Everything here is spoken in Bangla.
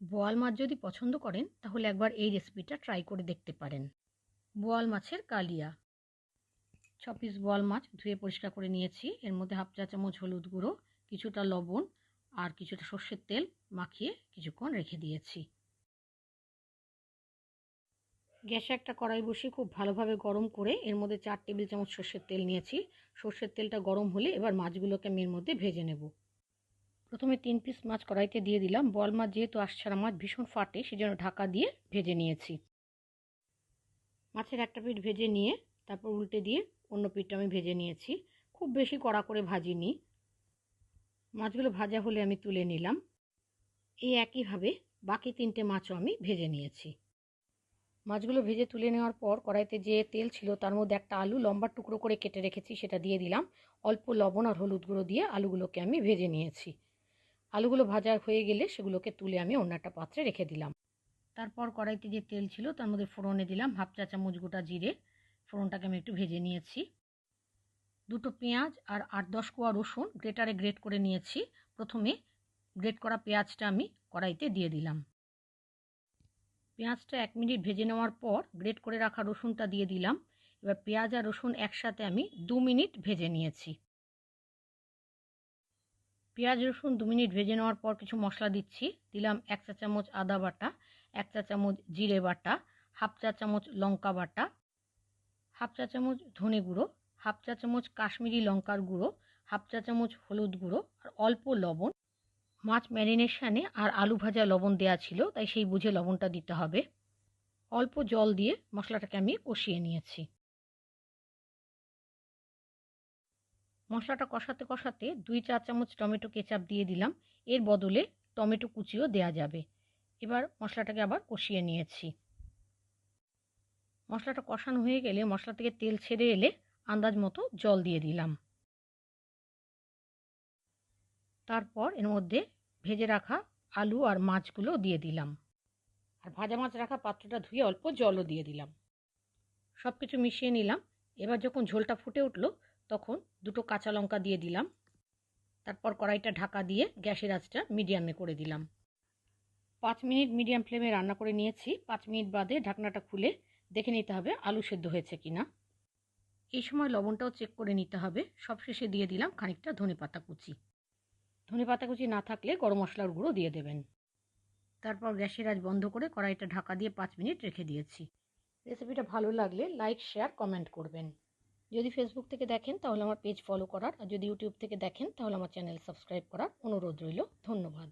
বোয়াল মাছ যদি পছন্দ করেন, তাহলে একবার এই রেসিপিটা ট্রাই করে দেখতে পারেন। বোয়াল মাছের কালিয়া। ছ পিস বোয়াল মাছ ধুয়ে পরিষ্কার করে নিয়েছি। এর মধ্যে হাফ চা চামচ হলুদ গুঁড়ো, কিছুটা লবণ আর কিছুটা সর্ষের তেল মাখিয়ে কিছুক্ষণ রেখে দিয়েছি। গ্যাসে একটা কড়াই বসিয়ে খুব ভালোভাবে গরম করে এর মধ্যে চার টেবিল চামচ সর্ষের তেল নিয়েছি। সর্ষের তেলটা গরম হলে এবার মাছগুলোকে আমি এর মধ্যে ভেজে নেব। প্রথমে তিন পিস মাছ কড়াইতে দিয়ে দিলাম। বল মাছ যেহেতু আশছাড়া মাছ ভীষণ ফাটে, সেজন্য ঢাকা দিয়ে ভেজে নিয়েছি। মাছের একটা পিঠ ভেজে নিয়ে তারপর উল্টে দিয়ে অন্য পিঠটা আমি ভেজে নিয়েছি। খুব বেশি কড়া করে ভাজিনি। মাছগুলো ভাজা হলে আমি তুলে নিলাম। এই একইভাবে বাকি তিনটে মাছও আমি ভেজে নিয়েছি। মাছগুলো ভেজে তুলে নেওয়ার পর কড়াইতে যে তেল ছিল তার মধ্যে একটা আলু লম্বা টুকরো করে কেটে রেখেছি, সেটা দিয়ে দিলাম। অল্প লবণ আর হলুদ গুঁড়ো দিয়ে আলুগুলোকে আমি ভেজে নিয়েছি। আলুগুলো ভাজা হয়ে গেলে সেগুলোকে তুলে আমি অন্য একটা পাত্রে রেখে দিলাম। তারপর কড়াইতে যে তেল ছিল তার মধ্যে ফোড়নে দিলাম হাফ চা চামচ গোটা জিরে। ফোড়নটাকে আমি একটু ভেজে নিয়েছি। দুটো পেঁয়াজ আর আট দশ কোয়া রসুন গ্রেটারে গ্রেট করে নিয়েছি। প্রথমে গ্রেট করা পেঁয়াজটা আমি কড়াইতে দিয়ে দিলাম। পেঁয়াজটা এক মিনিট ভেজে নেওয়ার পর গ্রেট করে রাখা রসুনটা দিয়ে দিলাম। এবার পেঁয়াজ আর রসুন একসাথে আমি দু মিনিট ভেজে নিয়েছি। পেঁয়াজ, রসুন দু মিনিট ভেজে নেওয়ার পর কিছু মশলা দিচ্ছি। দিলাম এক চা চামচ আদা বাটা, এক চা চামচ জিরে বাটা, হাফ চা চামচ লঙ্কা বাটা, হাফ চা চামচ ধনে গুঁড়ো, হাফ চা চামচ কাশ্মীরি লঙ্কার গুঁড়ো, হাফ চা চামচ হলুদ গুঁড়ো আর অল্প লবণ। মাছ ম্যারিনেশানে আর আলু ভাজা লবণ দেওয়া ছিল, তাই সেই বুঝে লবণটা দিতে হবে। অল্প জল দিয়ে মশলাটাকে আমি কষিয়ে নিয়েছি। মশলাটা কষাতে কষাতে দুই চা চামচ টমেটো কেচাপ দিয়ে দিলাম। এর বদলে টমেটো কুচিও দেয়া যাবে। এবার মশলাটাকে আবার কষিয়ে নিয়েছি। মশলাটা কষানো হয়ে গেলে মশলা থেকে তেল ছেড়ে এলে আন্দাজ মতো জল দিয়ে দিলাম। তারপর এর মধ্যে ভেজে রাখা আলু আর মাছগুলো দিয়ে দিলাম। আর ভাজা মাছ রাখা পাত্রটা ধুয়ে অল্প জলও দিয়ে দিলাম। সব কিছু মিশিয়ে নিলাম। এবার যখন ঝোলটা ফুটে উঠল তখন দুটো কাঁচা লঙ্কা দিয়ে দিলাম। তারপর কড়াইটা ঢাকা দিয়ে গ্যাসের আঁচটা মিডিয়ামে করে দিলাম। পাঁচ মিনিট মিডিয়াম ফ্লেমে রান্না করে নিয়েছি। পাঁচ মিনিট বাদে ঢাকনাটা খুলে দেখে নিতে হবে আলু সেদ্ধ হয়েছে কিনা। এই সময় লবণটাও চেক করে নিতে হবে। সবশেষে দিয়ে দিলাম খানিকটা ধনে পাতা কুচি। ধনে পাতা কুচি না থাকলে গরম মশলার গুঁড়ো দিয়ে দেবেন। তারপর গ্যাসের আজ বন্ধ করে কড়াইটা ঢাকা দিয়ে পাঁচ মিনিট রেখে দিয়েছি। রেসিপিটা ভালো লাগলে লাইক, শেয়ার, কমেন্ট করবেন। যদি ফেসবুক থেকে দেখেন, তাহলে আমার পেজ ফলো করার, আর যদি ইউটিউব থেকে দেখেন, তাহলে আমার চ্যানেল সাবস্ক্রাইব করার অনুরোধ রইল। ধন্যবাদ।